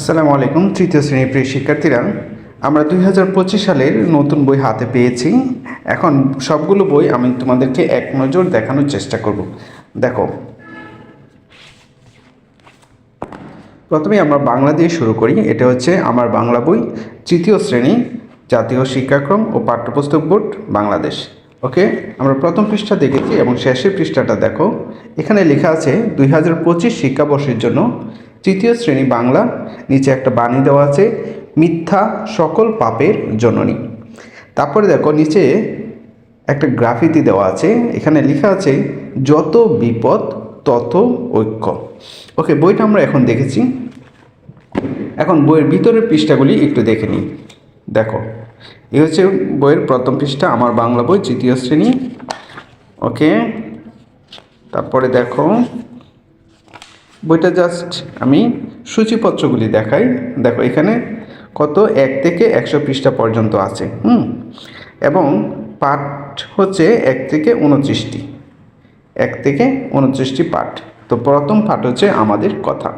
আসসালামু আলাইকুম, তৃতীয় শ্রেণির প্রিয় শিক্ষার্থীরা। আমরা দুই হাজার পঁচিশ সালের নতুন বই হাতে পেয়েছি। এখন সবগুলো বই আমি তোমাদেরকে এক নজর দেখানোর চেষ্টা করব। দেখো। প্রথমে আমরা বাংলা দিয়ে শুরু করি। এটা হচ্ছে আমার বাংলা বই, তৃতীয় শ্রেণি, জাতীয় শিক্ষাক্রম ও পাঠ্যপুস্তক বোর্ড, বাংলাদেশ। ওকে? আমরা প্রথম পৃষ্ঠা দেখেছি এবং শেষের পৃষ্ঠাটা দেখো। এখানে লেখা আছে দুই হাজার পঁচিশ শিক্ষাবর্ষের জন্য তৃতীয় শ্রেণি বাংলা, নিচে একটা বাণী দেওয়া আছে, মিথ্যা সকল পাপের জননী। তারপরে দেখো নিচে একটা গ্রাফিতি দেওয়া আছে, এখানে লেখা আছে, যত বিপদ তত ঐক্য। ওকে, বইটা আমরা এখন দেখেছি। এখন বইয়ের ভিতরের পৃষ্ঠাগুলি একটু দেখে নিই। দেখো, এ হচ্ছে বইয়ের প্রথম পৃষ্ঠা, আমার বাংলা বই, তৃতীয় শ্রেণি। ওকে, তারপরে দেখো বইটা জাস্ট আমি সূচিপত্রগুলি দেখাই। দেখো, এখানে কত? এক থেকে একশো পৃষ্ঠা পর্যন্ত আছে, হুম? এবং পাঠ হচ্ছে এক থেকে উনত্রিশটি। এক থেকে উনত্রিশটি পাঠ। তো প্রথম পাঠ হচ্ছে আমাদের কথা।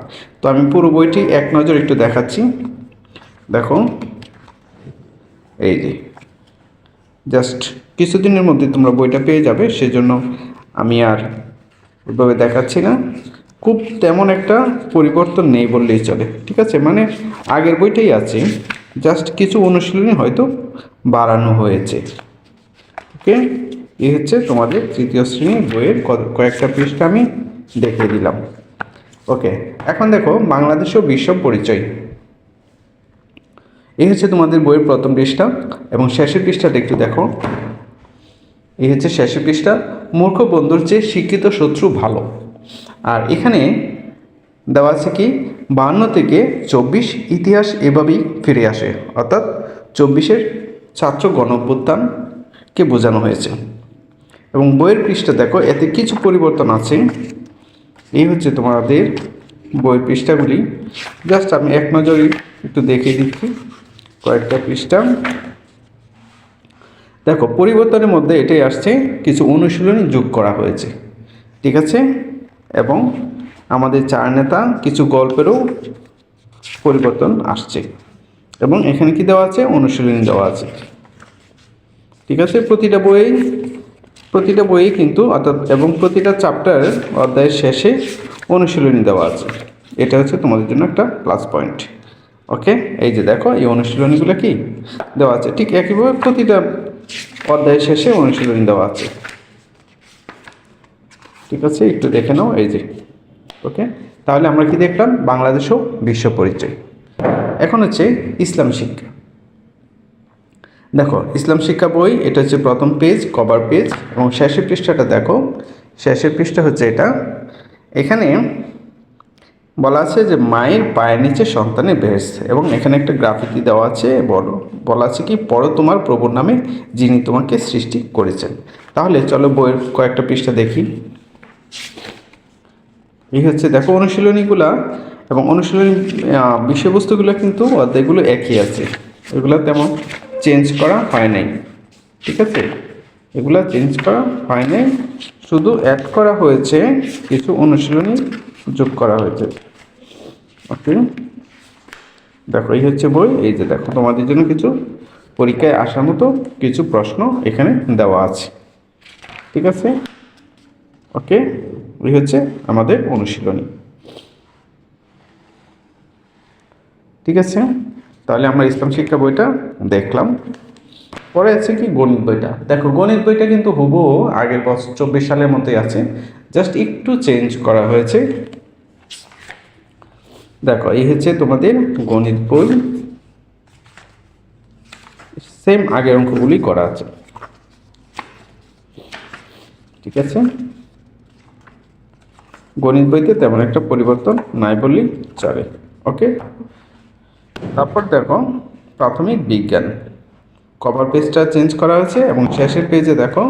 তো আমি পুরো বইটি এক নজর একটু দেখাচ্ছি। দেখো, এই যে জাস্ট কিছুদিনের মধ্যে তোমরা বইটা পেয়ে যাবে, সেজন্য আমি আর ওইভাবে দেখাচ্ছি না। খুব তেমন একটা পরিবর্তন নেই বললেই চলে, ঠিক আছে? মানে আগের বইটাই আছে জাস্ট কিছু অনুশীলনী হয়তো বাড়ানো হয়েছে ওকে এই হচ্ছে তোমাদের তৃতীয় শ্রেণির বইয়ের কয়েকটা পৃষ্ঠা আমি দেখে দিলাম ওকে এখন দেখো, বাংলাদেশ ও বিশ্ব পরিচয়। এই হচ্ছে তোমাদের বইয়ের প্রথম পৃষ্ঠা এবং শেষের পৃষ্ঠাটা একটু দেখো। এই হচ্ছে শেষের পৃষ্ঠা, মূর্খ বন্ধুর চেয়ে শিক্ষিত শত্রু ভালো। আর এখানে দেওয়া আছে কি, বান্ন থেকে চব্বিশ ইতিহাস এভাবেই ফিরে আসে, অর্থাৎ চব্বিশের ছাত্র গণ অভ্যুত্থানকে বোঝানো হয়েছে। এবং বইয়ের পৃষ্ঠা দেখো, এতে কিছু পরিবর্তন আছে। এই হচ্ছে তোমাদের বইয়ের পৃষ্ঠাগুলি। জাস্ট আমি এক নজরে একটু দেখিয়ে দিচ্ছি কয়েকটা পৃষ্ঠা। দেখো, পরিবর্তনের মধ্যে এটাই আসছে, কিছু অনুশীলনী যোগ করা হয়েছে। ঠিক আছে? এবং আমাদের চার নেতা কিছু গল্পেরও পরিবর্তন আসছে। এবং এখানে কি দেওয়া আছে? অনুশীলনী দেওয়া আছে। ঠিক আছে? প্রতিটা বই প্রতিটা বইয়ে কিন্তু অর্থাৎ, এবং প্রতিটা চ্যাপ্টার অধ্যায়ের শেষে অনুশীলনী দেওয়া আছে। এটা হচ্ছে তোমাদের জন্য একটা প্লাস পয়েন্ট ওকে এই যে দেখো, এই অনুশীলনীগুলো কি? দেওয়া আছে। ঠিক একইভাবে প্রতিটা অধ্যায়ের শেষে অনুশীলনী দেওয়া আছে। ঠিক আছে? একটু দেখে নাও, এই যে। ওকে তাহলে আমরা কি দেখলাম? বাংলাদেশ ও বিশ্ব পরিচয়। এখন হচ্ছে ইসলাম শিক্ষা। দেখো, ইসলাম শিক্ষা বই, এটা হচ্ছে প্রথম পেজ কভার পেজ এবং শেষের পৃষ্ঠাটা দেখো। শেষের পৃষ্ঠা হচ্ছে এটা। এখানে বলা আছে যে মায়ের পায়ের নিচে সন্তানের বেহেস্ত এবং এখানে একটা গ্রাফিতি দেওয়া আছে, বড়, বলা আছে কি পড়ো তোমার প্রভুর নামে যিনি তোমাকে সৃষ্টি করেছেন। তাহলে চলো বইয়ের কয়েকটা পৃষ্ঠা দেখি। এই হচ্ছে দেখো অনুশীলনীগুলা এবং অনুশীলনী বিষয়বস্তুগুলো কিন্তু অধ্যায়গুলো একই আছে। এগুলো তেমন চেঞ্জ করা হয় নাই। ঠিক আছে? এগুলো চেঞ্জ করা হয় নাই। শুধু অ্যাড করা হয়েছে, কিছু অনুশীলনী যোগ করা হয়েছে। ওকে দেখো, এই হচ্ছে বই। এই যে দেখো, তোমাদের জন্য কিছু পরীক্ষায় আসার মতো কিছু প্রশ্ন এখানে দেওয়া আছে। ঠিক আছে? ওকে এই হচ্ছে আমাদের অনুশীলনী। ঠিক আছে? তাহলে আমরা ইসলাম শিক্ষা বইটা দেখলাম। পরে আছে কি গণিত বইটা? দেখো, গণিত বইটা কিন্তু হুবহু আগের বছর চব্বিশ সালের মতোই আছে। জাস্ট একটু চেঞ্জ করা হয়েছে। দেখো, এই হচ্ছে তোমাদের গণিত বই। সেম আগের অঙ্কগুলি করা আছে। ঠিক আছে? গণিত বইতে তেমন একটা পরিবর্তন নাই বললেই চলে ওকে তারপর দেখো, প্রাথমিক বিজ্ঞান। কভার পেজটা চেঞ্জ করা হয়েছে এবং শেষের পেজে দেখো,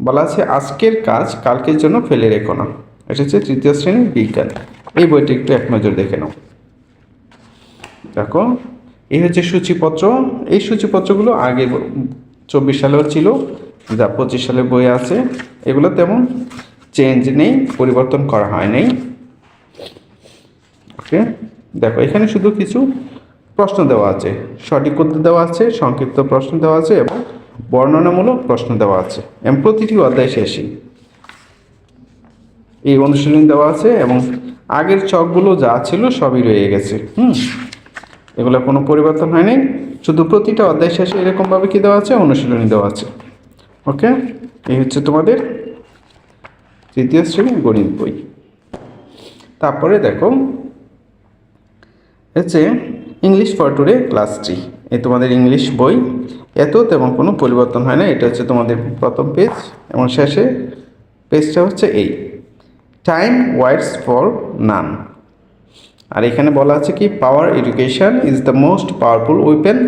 বলা আছে, আজকের কাজ কালকের জন্য ফেলে রেখো না। এটা হচ্ছে তৃতীয় শ্রেণির বিজ্ঞান। এই বইটি একটু এক নজর দেখে নাও। দেখো এই হচ্ছে সূচিপত্র। এই সূচিপত্রগুলো আগে চব্বিশ সালেও ছিল, যা পঁচিশ সালের বই আছে। এগুলো তেমন চেঞ্জ নেই, পরিবর্তন করা হয় নাই। ওকে দেখো, এখানে শুধু কিছু প্রশ্ন দেওয়া আছে। সঠিক উত্তর দেওয়া আছে, সংক্ষিপ্ত প্রশ্ন দেওয়া আছে এবং বর্ণনামূলক প্রশ্ন দেওয়া আছে। এবং প্রতিটি অধ্যায় শেষে এই অনুশীলন দেওয়া আছে এবং আগের চকগুলো যা ছিল সবই রয়ে গেছে। হুম? এগুলো কোনো পরিবর্তন হয়নি শুধু প্রতিটা অধ্যায় শেষে এরকমভাবে কি দেওয়া আছে? অনুশীলনী দেওয়া আছে। ওকে এই হচ্ছে তোমাদের তৃতীয় শ্রেণির গণিত বই। তারপরে দেখো, হচ্ছে English for today class three. এ তোমাদের ইংলিশ বই, এত তেমন কোনো পরিবর্তন হয় না, এটা হচ্ছে তোমাদের প্রথম পেজ, এবং শেষে পেজটা হচ্ছে এই। টাইম ওয়াইটস ফর নান আর এখানে বলা আছে কি power education is the most powerful weapon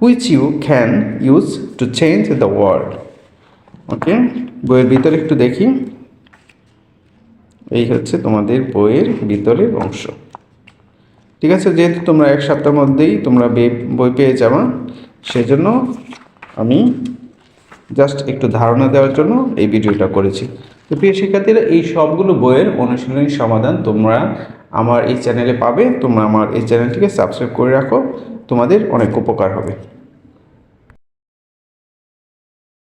which you can use to change the world okay বইয়ের ভিতরে একটু দেখি। এই হচ্ছে তোমাদের বইয়ের ভিতরের অংশ। ঠিক আছে, যেহেতু তোমরা এক সপ্তাহের মধ্যেই তোমরা বই পেয়ে যাবা, সেজন্য আমি জাস্ট একটু ধারণা দেওয়ার জন্য এই ভিডিওটা করেছি। তো প্রিয় শিক্ষার্থীরা, এই সবগুলো বইয়ের অনুশীলনী সমাধান তোমরা আমার এই চ্যানেলে পাবে, তোমরা আমার এই চ্যানেলটিকে সাবস্ক্রাইব করে রাখো, তোমাদের অনেক উপকার হবে।